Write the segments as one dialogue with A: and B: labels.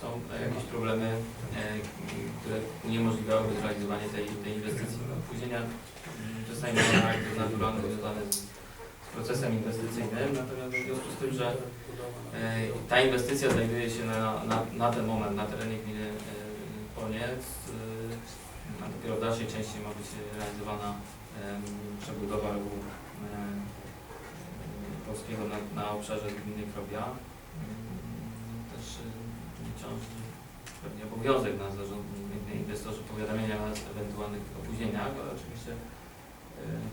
A: Są e, jakieś problemy, e, które uniemożliwiałyby zrealizowanie tej, tej inwestycji. No, Opóźnienia mm, czasami mają charakter naturalny związany z, procesem inwestycyjnym, natomiast w związku z tym, że e, ta inwestycja znajduje się na, na, na ten moment na terenie gminy Poniec, e, a dopiero w dalszej części ma być realizowana przebudowa rowu e, polskiego na, na obszarze gminy Krobia. Ciąży pewnie obowiązek na zarząd, inwestorzy powiadamiania o ewentualnych opóźnieniach, ale oczywiście y,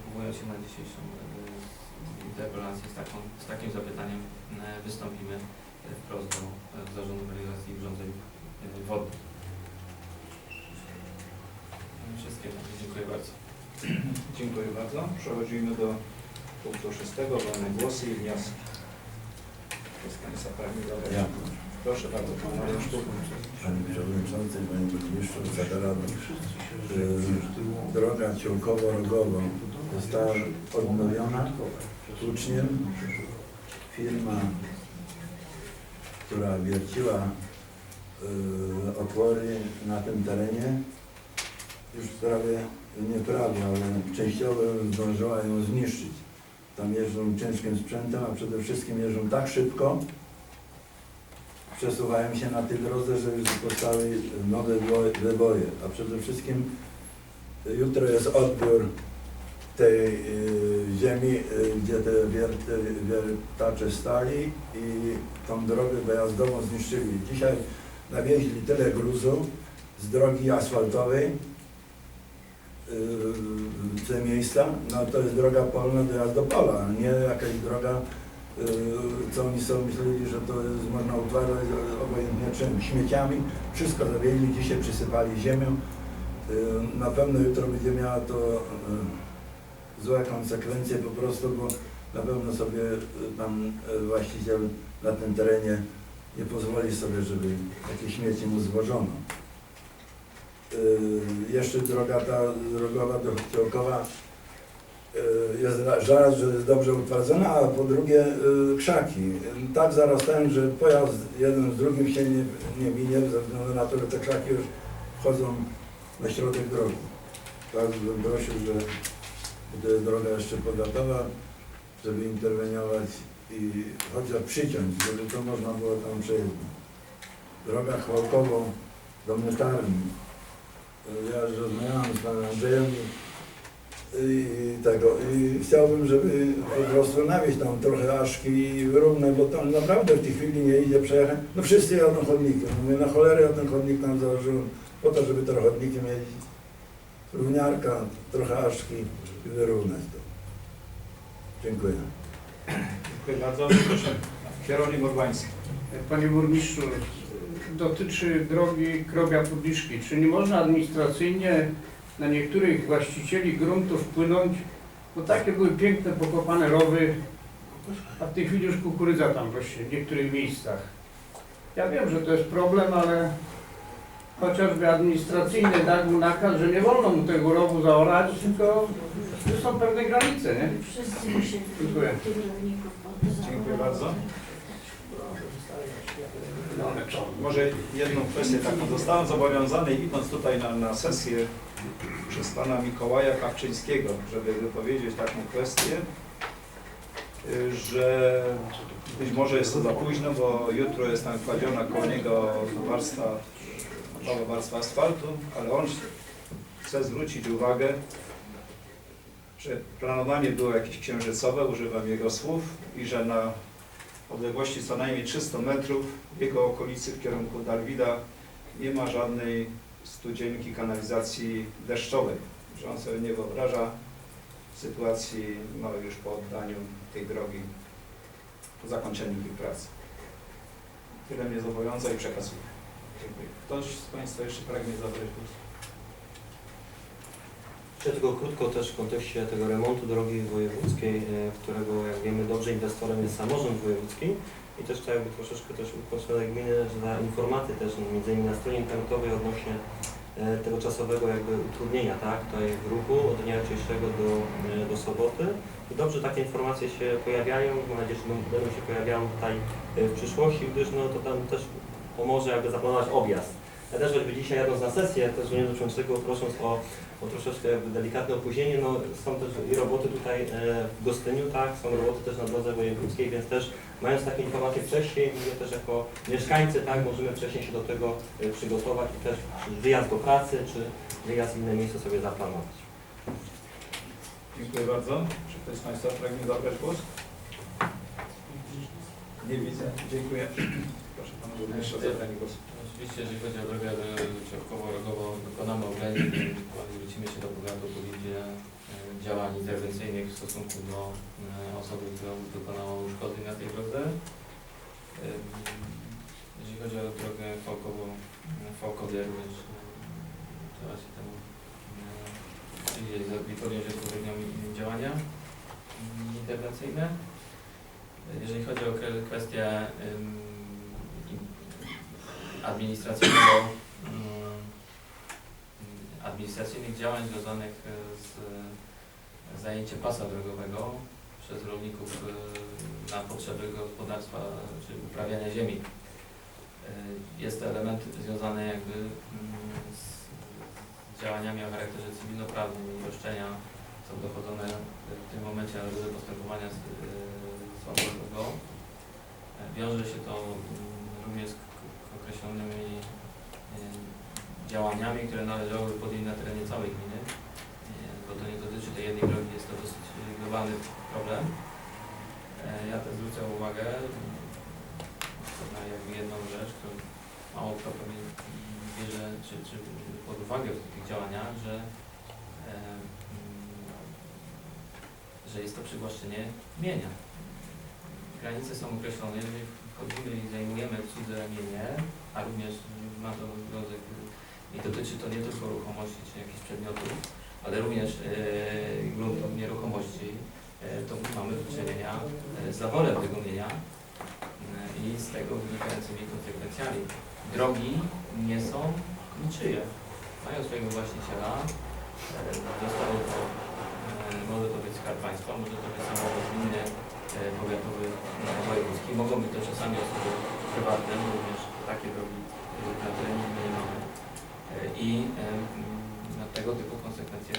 A: powołując się na dzisiejszą y, interpelację z, taką, z takim zapytaniem y, wystąpimy wprost do Zarządu Realizacji Urządzeń Wodnych. Wszystkie. Dziękuję bardzo.
B: Dziękuję bardzo. Przechodzimy do punktu szóstego, wolne głosy i wnioski. Kto z Państwa pragnie zabrać?
C: Ja.
B: Proszę bardzo, Pan Mariusz Sztuk.
C: Panie Przewodniczący, Panie Burmistrzu, zagadam. Droga Ciołkowo-Rogowo została odnowiona uczniem. Firma, która wierciła y, otwory na tym terenie, już prawie, nie prawie, ale częściowo zdążyła ją zniszczyć. Tam jeżdżą ciężkim sprzętem, a przede wszystkim jeżdżą tak szybko, przesuwają się na tej drodze, że już powstały nowe wyboje, a przede wszystkim jutro jest odbiór tej y, ziemi, y, gdzie te wiertacze stali i tą drogę dojazdową zniszczyli. Dzisiaj nawieźli tyle gruzu z drogi asfaltowej y, te miejsca, no to jest droga polna dojazd do pola, nie jakaś droga co oni sobie myśleli, że to jest, można utwarzać obojętnie czym, śmieciami, wszystko zawieźli, dzisiaj przysypali ziemią. Yy, Na pewno jutro będzie miała to yy, złe konsekwencje po prostu, bo na pewno sobie tam właściciel na tym terenie nie pozwoli sobie, żeby takie śmieci mu zwożono. Yy, Jeszcze droga ta drogowa do Ciołkowa Y, jest ra- raz, że jest dobrze utwardzona, a po drugie y, krzaki. Y, Tak zarastają, że pojazd jeden z drugim się nie, nie minie, ze względu na to, że te krzaki już wchodzą na środek drogi. Tak bym prosił, że to jest droga jeszcze powiatowa, żeby interweniować i chociaż przyciąć, żeby to można było tam przejeżdżać. Droga Chwałkowo do Mietarni. Y, Ja rozmawiałem z panem Andrzejem i tego. I chciałbym, żeby po prostu nawieźć tam trochę aszki i wyrównać, bo tam naprawdę w tej chwili nie idzie przejechać. No wszyscy jadą chodnikiem. Mówię, na cholerę ja ten chodnik tam założyłem po to, żeby trochę chodnikiem jeździć. Równiarka, trochę aszki i wyrównać to. Dziękuję.
B: Dziękuję bardzo. Proszę, Hieronim Urbański.
D: Panie burmistrzu, dotyczy drogi Krobia Publiczki. Czy nie można administracyjnie na niektórych właścicieli gruntów wpłynąć? Bo takie były piękne, pokopane rowy, a w tej chwili już kukurydza tam rośnie w niektórych miejscach. Ja wiem, że to jest problem, ale chociażby administracyjny dał mu nakaz, że nie wolno mu tego rowu zaorać, tylko że są pewne granice, nie?
E: Wszyscy musieli
D: Dziękuję.
B: Dziękuję bardzo. Może jedną kwestię taką. Zostałem zobowiązany idąc tutaj na, na sesję przez pana Mikołaja Kawczyńskiego, żeby wypowiedzieć taką kwestię, y, że być może jest to za późno, bo jutro jest tam kładziona koło niego warstwa, nowa warstwa asfaltu, ale on chce zwrócić uwagę, że planowanie było jakieś księżycowe, używam jego słów, i że na odległości co najmniej 300 metrów w jego okolicy w kierunku Darwida nie ma żadnej studzienki kanalizacji deszczowej. Że on sobie nie wyobraża sytuacji no, już po oddaniu tej drogi, po zakończeniu tych prac. Tyle mnie zobowiązał i przekazuję. Dziękuję. Ktoś z Państwa jeszcze pragnie zabrać głos?
F: Jeszcze tylko krótko też w kontekście tego remontu drogi wojewódzkiej, e, którego jak wiemy dobrze inwestorem jest samorząd wojewódzki. I też chciałbym troszeczkę też uproszczać gminy, na informaty też, no, między innymi na stronie internetowej odnośnie e, tego czasowego jakby utrudnienia, tak, tutaj w ruchu od dnia jutrzejszego do, e, do soboty. I dobrze takie informacje się pojawiają, mam nadzieję, że będą- będą się pojawiały tutaj e, w przyszłości, gdyż no to tam też pomoże jakby zaplanować objazd. Ja też choćby dzisiaj jadąc na sesję, też nie dotyczącego prosząc o, o troszeczkę delikatne opóźnienie, no są też i roboty tutaj e, w Gostyniu, tak, są roboty też na drodze wojewódzkiej, więc też mając takie informacje wcześniej, my też jako mieszkańcy, tak, możemy wcześniej się do tego e, przygotować i też wyjazd do pracy, czy wyjazd w inne miejsce sobie zaplanować.
B: Dziękuję bardzo. Czy ktoś z Państwa pragnie zabrać głos? Nie widzę. Dziękuję. Proszę Pana Burmistrza o zabranie głosu.
A: Oczywiście, jeżeli chodzi o drogę środkowo-rogową, dokonamy oględzin zwrócimy się do powiatu po liczbie e, działań interwencyjnych w stosunku do e, osoby, która dokonała uszkodzeń na tej drodze. Em, Jeżeli chodzi o drogę fałkową, e, fałkowie również e, trzeba się temu e, przyjrzeć i podjąć odpowiednie działania interwencyjne. Jeżeli chodzi o kwestię administracyjnego, mm, administracyjnych działań związanych e, z e, zajęciem pasa drogowego przez rolników e, na potrzeby gospodarstwa czy uprawiania ziemi. Jest to element związany jakby mm, z działaniami o charakterze cywilnoprawnym i roszczenia są dochodzone w tym momencie na drodze postępowania sądowego. Wiąże się to mm, również z określonymi e, działaniami, które należałoby podjąć na terenie całej gminy, e, bo to nie dotyczy tej jednej drogi, jest to dosyć globalny problem. E, Ja też zwrócę uwagę na jedną rzecz, którą mało kto pewnie bierze czy, czy pod uwagę w tych działaniach, że, e, mm, że jest to przywłaszczenie mienia. Granice są określone, jeżeli wchodzimy i zajmujemy cudze mienie, a również ma to związek i dotyczy to nie tylko ruchomości czy jakichś przedmiotów, ale również e, gruntów, nieruchomości, e, to mamy do czynienia e, z zaborem tego mienia i z tego wynikającymi konsekwencjami. Drogi nie są niczyje. Mają swojego właściciela, zostało to, może to być Skarb Państwa, może to być samorząd gminy, powiatowy, wojewódzki, mogą być to czasami osoby prywatne, również takie drogi e, na terenie gminy mamy. E, I e, mm, no, tego typu konsekwencje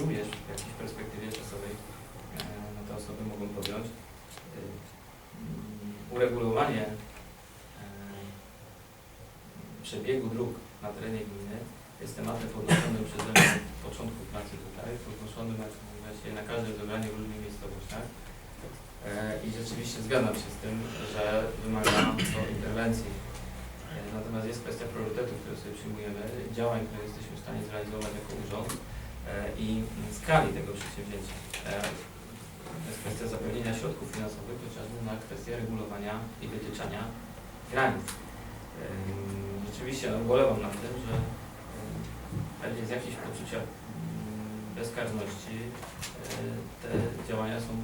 A: również w jakiejś perspektywie czasowej e, no, te osoby mogą podjąć. Mm, Uregulowanie przebiegu dróg na terenie gminy jest tematem podnoszonym przeze mnie od początku pracy tutaj, podnoszonym na, na każdym zebraniu w różnych miejscowościach. E, I rzeczywiście zgadzam się z tym, że wymaga to interwencji. E, Natomiast jest kwestia priorytetów, które sobie przyjmujemy, działań, które jesteśmy w stanie zrealizować jako urząd e, i skali tego przedsięwzięcia. To jest kwestia zapewnienia środków finansowych, chociażby na kwestię regulowania i wytyczania granic. Rzeczywiście ubolewam nad tym, że pewnie z jakichś poczucia ym, bezkarności te działania są ym,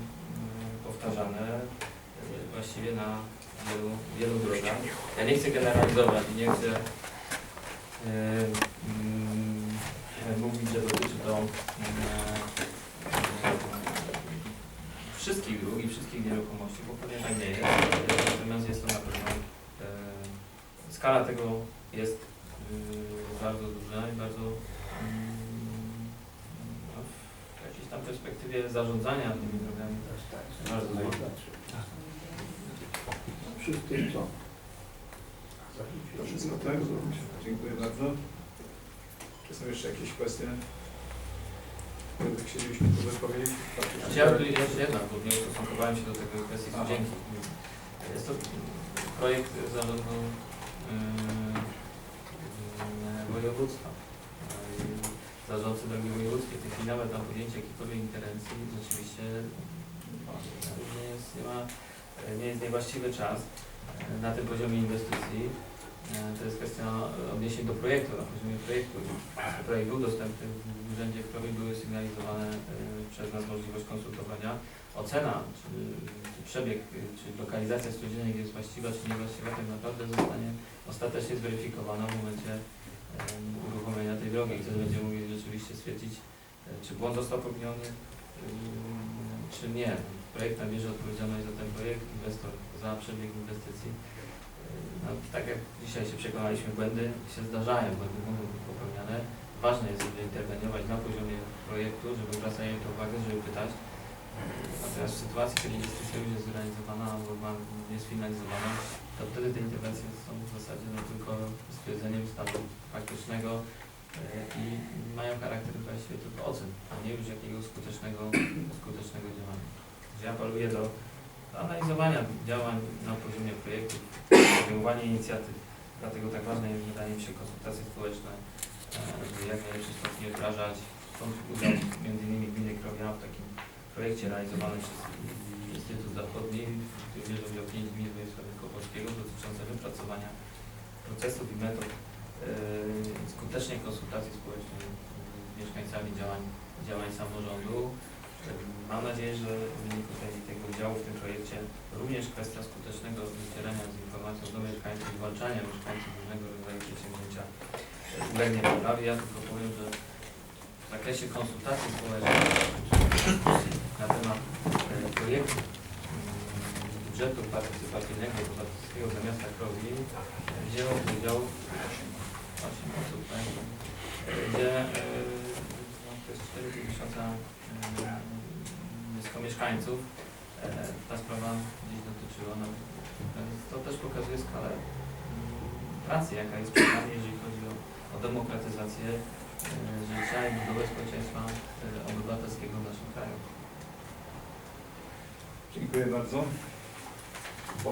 A: powtarzane y, właściwie na wielu, wielu drogach. Ja nie chcę generalizować i nie chcę ym, ym, mówić, że dotyczy to ym, wszystkich dróg i wszystkich nieruchomości, bo pewnie tak nie jest. Natomiast jest to na pewno ym, skala tego jest yy, bardzo duża i bardzo yy, no, tam perspektywie zarządzania tymi drogami bardzo zła.
D: Wszyscy co?
B: To wszystko tak? Dziękuję bardzo. Czy są jeszcze jakieś kwestie, które chcielibyśmy tu wypowiedzieć?
A: Znaczy ja jeszcze jedna, bo nie ustosunkowałem się do tego kwestii
B: Aha.
A: dzięki. Jest to projekt zarządu yy, yy, województwa. Zarządcy drogi wojewódzkiej, w tej chwili nawet na podjęcie jakiejkolwiek interwencji rzeczywiście no, nie jest, nie ma, nie jest niewłaściwy czas yy, na tym poziomie inwestycji. to jest kwestia odniesień do projektu, na poziomie projektu. Projekt był dostępny w Urzędzie Krowi, były sygnalizowane e, przez nas możliwość konsultowania. Ocena, czy, czy przebieg, e, czy lokalizacja spółdzielni jest właściwa, czy niewłaściwa, tak naprawdę zostanie ostatecznie zweryfikowana w momencie e, uruchomienia tej drogi. I wtedy będziemy mogli rzeczywiście stwierdzić, e, czy błąd został popełniony, e, czy nie. Projekt bierze odpowiedzialność za ten projekt, inwestor za przebieg inwestycji. No, tak jak dzisiaj się przekonaliśmy, błędy się zdarzają, błędy mogą być popełniane. Ważne jest, żeby interweniować na poziomie projektu, żeby zwracać na to uwagę, żeby pytać. Natomiast w sytuacji, kiedy inwestycja już jest zrealizowana albo jest finalizowana, to wtedy te interwencje są w zasadzie no, tylko stwierdzeniem stanu faktycznego e, i mają charakter właściwie tylko ocen, a nie już jakiegoś skutecznego, skutecznego działania. Ja apeluję do analizowania działań na poziomie projektu, podejmowania inicjatyw. Dlatego tak ważne jest, wydaje mi się, konsultacje społeczne, żeby jak najlepszy stopniu wdrażać stąd udział między innymi gminy Krowia w takim projekcie realizowanym przez Instytut Zachodni, w którym bierze udział 5 gmin województwa wielkopolskiego dotyczące wypracowania procesów i metod skutecznej konsultacji społecznej z mieszkańcami działań, działań samorządu. Mam nadzieję, że w wyniku tego udziału w tym projekcie również kwestia skutecznego docierania z informacją do mieszkańców, zwalczania mieszkańców różnego rodzaju przedsięwzięcia ulegnie poprawie. Ja tylko powiem, że w zakresie konsultacji społecznych na temat e, projektu mm, budżetu partycypacyjnego dla miasta Krowi e, wzięło udział 8 osób, tak? E, gdzie e, no, to jest 4 tysiąca blisko mieszkańców. E, Ta sprawa gdzieś dotyczyła. No, więc to też pokazuje skalę mm, pracy, jaka jest przed nami, jeżeli chodzi o, o demokratyzację e, życia i budowę społeczeństwa e, obywatelskiego w naszym kraju.
B: Dziękuję bardzo. Po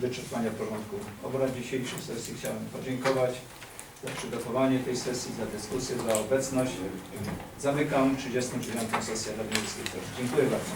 B: wyczerpaniu porządku obrad dzisiejszej sesji chciałem podziękować za przygotowanie tej sesji, za dyskusję, za obecność. Zamykam 39. sesję Rady Miejskiej. Dziękuję bardzo.